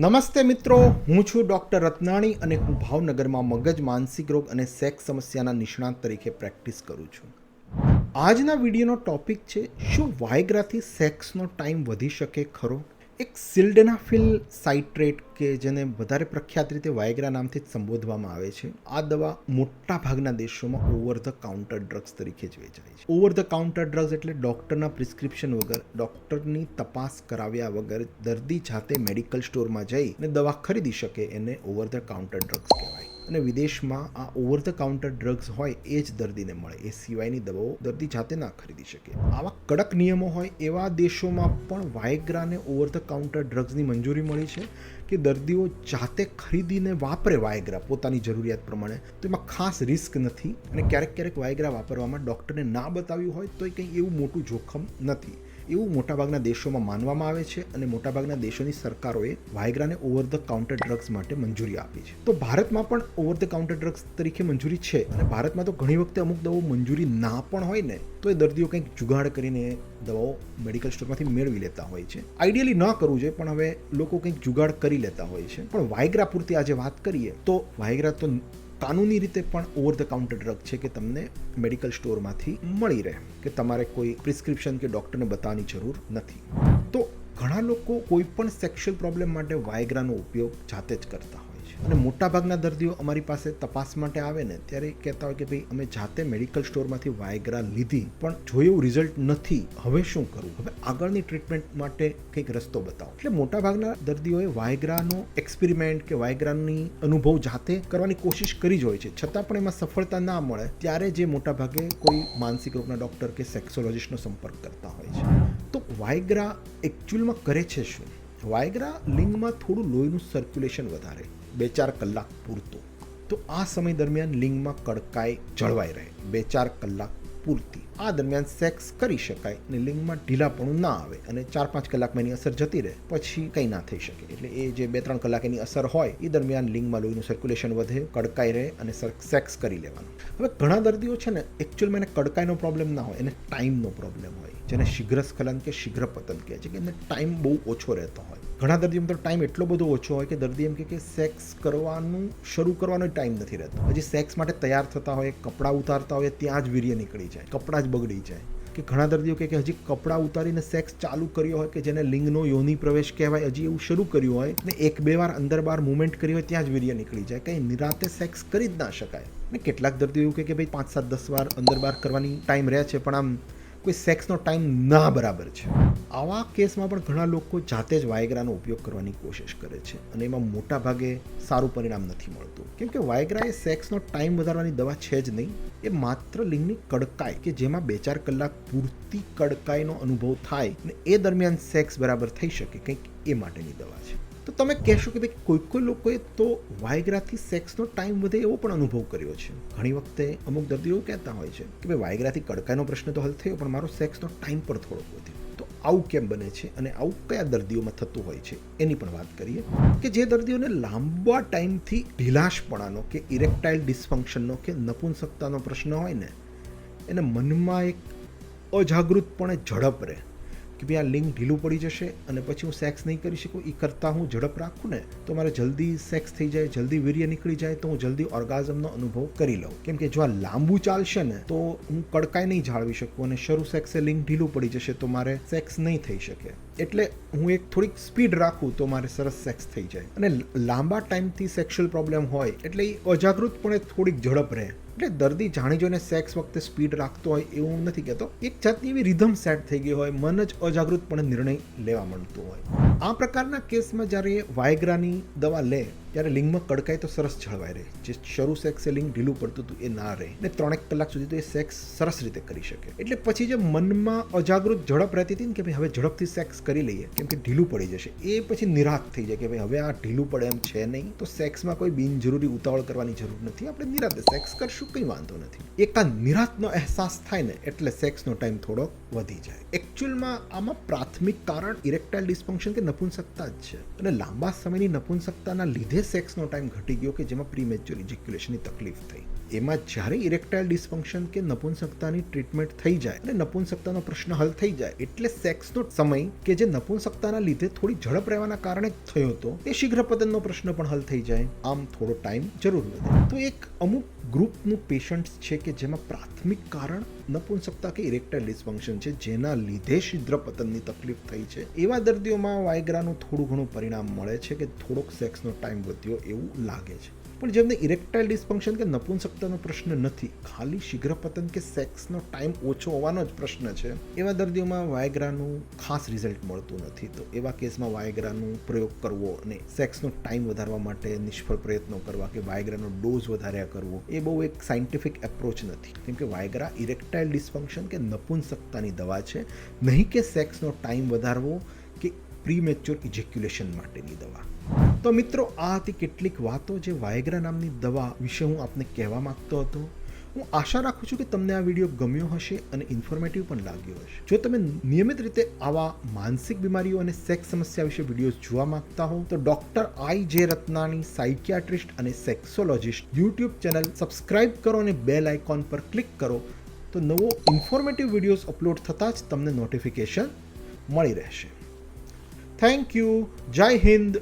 નમસ્તે મિત્રો, હું છું ડૉક્ટર રત્નાણી અને હું ભાવનગરમાં મગજ, માનસિક રોગ અને સેક્સ સમસ્યાના નિષ્ણાત તરીકે પ્રેક્ટિસ કરું છું. આજના વિડીયોનો ટોપિક છે, શું વાયગ્રાથી સેક્સનો ટાઈમ વધી શકે ખરો? એક સિલ્ડેનાફિલ સાઇટ્રેટ કે જેને વધારે પ્રખ્યાત રીતે વાયગ્રા નામથી જ સંબોધવામાં આવે છે, આ દવા મોટા ભાગના દેશોમાં ઓવર ધ કાઉન્ટર ડ્રગ્સ તરીકે જ વેચાય છે. ઓવર ધ કાઉન્ટર ડ્રગ્સ એટલે ડૉક્ટરના પ્રિસ્ક્રિપ્શન વગર ડૉક્ટરની તપાસ કરાવ્યા વગર દર્દી જાતે મેડિકલ સ્ટોરમાં જઈ અને દવા ખરીદી શકે એને ઓવર ધ કાઉન્ટર ડ્રગ્સ કહેવાય. અને વિદેશમાં આ ઓવર ધ કાઉન્ટર ડ્રગ્સ હોય એ જ દર્દીને મળે. એ સિવાયની દવાઓ દર્દી જાતે ના ખરીદી શકે. આવા કડક નિયમો હોય એવા દેશોમાં પણ વાયગ્રાને ઓવર ધ કાઉન્ટર ડ્રગ્સની મંજૂરી મળી છે કે દર્દીઓ જાતે ખરીદીને વાપરે વાયગ્રા પોતાની જરૂરિયાત પ્રમાણે. તો એમાં ખાસ રિસ્ક નથી અને ક્યારેક ક્યારેક વાયગ્રા વાપરવામાં ડૉક્ટરને ના બતાવ્યું હોય તો એ કંઈ એવું મોટું જોખમ નથી. એવું મોટાભાગના દેશોમાં માનવામાં આવે છે અને મોટાભાગના દેશોની સરકારોએ વાયગ્રાને ઓવર ધ કાઉન્ટર ડ્રગ્સ માટે મંજૂરી આપી છે. તો ભારતમાં પણ ઓવર ધ કાઉન્ટર ડ્રગ્સ તરીકે મંજૂરી છે અને ભારતમાં તો ઘણી વખતે અમુક દવાઓ મંજૂરી ના પણ હોય ને, તો એ દર્દીઓ કંઈક જુગાડ કરીને દવાઓ મેડિકલ સ્ટોરમાંથી મેળવી લેતા હોય છે. આઈડિયલી ન કરવું જોઈએ, પણ હવે લોકો કંઈક જુગાડ કરી લેતા હોય છે. પણ વાયગ્રા પૂરતી આજે વાત કરીએ, તો વાયગ્રા તો કાનૂની રીતે પણ ઓવર ધ કાઉન્ટર ડ્રગ છે કે તમને મેડિકલ સ્ટોરમાંથી મળી રહે, કે તમારે કોઈ પ્રિસ્ક્રિપ્શન કે ડૉક્ટરને બતાવવાની જરૂર નથી. તો ઘણા લોકો કોઈ પણ સેક્સ્યુઅલ પ્રોબ્લેમ માટે વાયગ્રાનો ઉપયોગ જાતે જ કરતા હોય અને મોટાભાગના દર્દીઓ અમારી પાસે તપાસ માટે આવે ને, ત્યારે કહેતા હોય કે ભાઈ, અમે જાતે મેડિકલ સ્ટોરમાંથી વાયગ્રા લીધી, પણ જોયું રિઝલ્ટ નથી, હવે શું કરવું હવે આગળની ટ્રીટમેન્ટ માટે કંઈક રસ્તો બતાવો. એટલે મોટાભાગના દર્દીઓએ વાયગ્રાનો એક્સપેરિમેન્ટ કે વાયગ્રાની અનુભવ જાતે કરવાની કોશિશ કરી જ હોય છે. છતાં પણ એમાં સફળતા ના મળે, ત્યારે જે મોટાભાગે કોઈ માનસિક રોગના ડૉક્ટર કે સેક્સોલોજિસ્ટનો સંપર્ક કરતા હોય છે. તો વાયગ્રા એકચ્યુઅલમાં કરે છે શું? વાયગ્રા લિંગમાં થોડું લોહીનું સર્ક્યુલેશન વધારે. બે ચાર કલાક પૂરતું. તો આ સમય દરમિયાન લિંગમાં કડકાઈ જળવાઈ રહે. બે ચાર કલાક પૂરતી. આ દરમિયાન સેક્સ કરી શકાય અને લિંગમાં ઢીલાપણું ના આવે અને ચાર પાંચ કલાકમાં એની અસર જતી રહે. પછી કંઈ ના થઈ શકે. એટલે એ જે બે ત્રણ કલાક એની અસર હોય એ દરમિયાન લિંગમાં લોહીનું સર્ક્યુલેશન વધે, કડકાઈ રહે અને સેક્સ કરી લેવાનું. હવે ઘણા દર્દીઓ છે ને એકચ્યુઅલમાં એને કડકાઈનો પ્રોબ્લેમ ના હોય, એને ટાઈમનો પ્રોબ્લેમ હોય. જેને શીઘ્ર સ્ખલન કે શીઘ્ર પતન કહે છે, કે એને ટાઈમ બહુ ઓછો રહેતો હોય. ઘણા દર્દીઓમાં તો ટાઈમ એટલો બધો ઓછો હોય કે દર્દી એમ કે સેક્સ કરવાનું, શરૂ કરવાનો ટાઈમ નથી રહેતો. હજી સેક્સ માટે તૈયાર થતા હોય, કપડાં ઉતારતા હોય, ત્યાં જ વીર્ય નીકળી જાય, કપડાં જ બગડી જાય. કે ઘણા દર્દીઓ કે હજી કપડાં ઉતારીને સેક્સ ચાલુ કર્યો હોય કે જેને લિંગનો યોની પ્રવેશ કહેવાય, હજી એવું શરૂ કર્યું હોય ને એક બે વાર અંદર બાર મુવમેન્ટ કરી હોય, ત્યાં જ વીર્ય નીકળી જાય. કંઈ નિરાતે સેક્સ કરી જ ના શકાય. ને કેટલાક દર્દીઓ એવું કે ભાઈ પાંચ સાત દસ વાર અંદર બહાર કરવાની ટાઈમ રહે છે, પણ આમ કોઈ સેક્સનો ટાઈમ ના બરાબર છે. આવા કેસમાં પણ ઘણા લોકો જાતે જ વાયગ્રાનો ઉપયોગ કરવાની કોશિશ કરે છે અને એમાં મોટા ભાગે સારું પરિણામ નથી મળતું. કેમ કે વાયગ્રા એ સેક્સનો ટાઈમ વધારવાની દવા છે જ નહીં. એ માત્ર લિંગની કડકાઈ કે જેમાં બે ચાર કલાક પૂરતી કડકાઈનો અનુભવ થાય અને એ દરમિયાન સેક્સ બરાબર થઈ શકે કંઈક એ માટેની દવા છે. તો તમે કહેશો કે ભાઈ કોઈ કોઈ લોકોએ તો વાયગ્રાથી સેક્સનો ટાઈમ વધે એવો પણ અનુભવ કર્યો છે. ઘણી વખતે અમુક દર્દીઓ કહેતા હોય છે કે ભાઈ વાયગ્રાથી કડકાઈનો પ્રશ્ન તો હલ થયો, પણ મારો સેક્સનો ટાઈમ પણ થોડો વધ્યો. તો આવું કેમ બને છે અને આવું કયા દર્દીઓમાં થતું હોય છે? એની પણ વાત કરીએ કે જે દર્દીઓને લાંબા ટાઈમથી ઢીલાશપણાનો કે ઇરેક્ટાઇલ ડિસ્ફંક્શનનો કે નપુંસકતાનો પ્રશ્ન હોય ને, એને મનમાં એક અજાગૃતપણે ઝડપ રહે. કે ભાઈ આ લિંક ઢીલું પડી જશે અને પછી હું સેક્સ નહીં કરી શકું એ કરતાં હું ઝડપ રાખું ને, તો મારે જલ્દી સેક્સ થઈ જાય, જલ્દી વીર્ય નીકળી જાય, તો હું જલ્દી ઓર્ગાઝમનો અનુભવ કરી લઉં. કેમ કે જો આ લાંબુ ચાલશે ને, તો હું કડકાઈ નહીં જાળવી શકું અને શરૂ સેક્સે લિંક ઢીલું પડી જશે, તો મારે સેક્સ નહીં થઈ શકે. એટલે હું એક થોડીક સ્પીડ રાખું તો મારે સરસ સેક્સ થઈ જાય. અને લાંબા ટાઈમથી સેક્સ્યુઅલ પ્રોબ્લેમ હોય એટલે એ અજાગૃતપણે થોડીક ઝડપ રહે. એટલે દર્દી જાણી જોઈને સેક્સ વખતે સ્પીડ રાખતો હોય એવું હું નથી કહેતો. એક જાતની એવી રિધમ સેટ થઈ ગઈ હોય, મન જ અજાગૃતપણે નિર્ણય લેવા મળતો હોય. આ પ્રકારના કેસમાં જ્યારે વાયગ્રાની દવા લે ત્યારે લિંગમાં કડકાઈ તો સરસ જળવાઈ રહે. જે શરૂ સેક્સે લિંગ, ઢીલું પડતું હતું એ ના રહે. ને ત્રણેક કલાક સુધી તો એ સેક્સ સરસ રીતે કરી શકે. એટલે પછી જે મનમાં અજાગૃત ઝડપ રહેતી હતી ને કે ભાઈ હવે ઝડપથી સેક્સ કરી લઈએ, કેમ કે ઢીલું પડી જશે, એ પછી નિરાશ થઈ જાય કે ભાઈ હવે આ ઢીલું પડે એમ છે નહીં. તો સેક્સમાં કોઈ બિનજરૂરી ઉતાવળ કરવાની જરૂર નથી. આપણે નિરાતે સેક્સ કરશું, કંઈ વાંધો નથી. એક આ નિરાતનો અહેસાસ થાય ને એટલે સેક્સનો ટાઈમ થોડો વધી જાય. એકચ્યુઅલમાં આમાં પ્રાથમિક કારણ ઇરેક્ટાઇલ ડિસ્ફંક્શન કે નપુંસકતા જ છે. અને લાંબા સમયની નપુંસકતાના લીધે સેક્સનો ટાઈમ ઘટી ગયો કે જેમાં પ્રીમેચ્યોર ઇજેક્યુલેશનની તકલીફ થઈ. એમાં જ્યારે ઇરેક્ટાઇલ ડિસફંક્શન કે નપુંસકતાની ટ્રીટમેન્ટ થઈ જાય અને નપુંસકતાનો પ્રશ્ન હલ થઈ જાય એટલે સેક્સનો સમય કે જે નપુંસકતાના લીધે થોડી ઝડપ રહેવાના કારણે થયો હતો એ શીઘ્ર પતનનો પ્રશ્ન પણ હલ થઈ જાય. આમ થોડો ટાઈમ જરૂર વધે. તો એક અમુક ગ્રુપનું પેશન્ટ છે કે જેમાં પ્રાથમિક કારણ, નપુંસકતા કે ઇરેક્ટાઇલ ડિસફંક્શન છે, જેના લીધે શીઘ્ર પતનની તકલીફ થઈ છે. એવા દર્દીઓમાં વાયગ્રાનું થોડું ઘણું પરિણામ મળે છે કે થોડોક સેક્સનો ટાઈમ વધ્યો એવું લાગે છે. પણ જેમને ઇરેક્ટાઇલ ડિસફંક્શન કે નપુંસકતાનો પ્રશ્ન નથી, ખાલી શીઘ્ર પતન કે સેક્સનો ટાઈમ ઓછો હોવાનો જ પ્રશ્ન છે, એવા દર્દીઓમાં વાયગ્રાનું ખાસ રિઝલ્ટ મળતું નથી. તો એવા કેસમાં વાયગ્રાનું પ્રયોગ કરવો અને સેક્સનો ટાઈમ વધારવા માટે નિષ્ફળ પ્રયત્નો કરવા કે વાયગ્રાનો ડોઝ વધાર્યા કરવો, એ બહુ એક સાયન્ટિફિક એપ્રોચ નથી. કેમ કે વાયગ્રા ઇરેક્ટાઇલ ડિસફંક્શન કે નપુંસકતાની દવા છે, નહીં કે સેક્સનો ટાઈમ વધારવો કે પ્રીમેચ્યોર ઇજેક્યુલેશન માટેની દવા. તો મિત્રો, આ હતી કેટલીક વાતો જે વાયગ્રા નામની દવા વિશે હું આપને કહેવા માંગતો હતો. હું આશા રાખું છું કે તમને આ વીડિયો ગમ્યો હશે અને ઇન્ફોર્મેટિવ પણ લાગ્યો હશે. જો તમે નિયમિત રીતે આવા માનસિક બીમારીઓ અને સેક્સ સમસ્યા વિશે વિડીયોઝ જોવા માંગતા હો, તો ડોક્ટર આઈ જે રત્નાની સાયકિયાટ્રિસ્ટ અને સેક્સોલોજિસ્ટ યુટ્યુબ ચેનલ સબસ્ક્રાઇબ કરો અને બેલ આઇકોન પર ક્લિક કરો, તો નવો ઇન્ફોર્મેટિવ વિડીયોઝ અપલોડ થતાં જ તમને નોટિફિકેશન મળી રહેશે. થેન્ક યુ જય હિન્દ.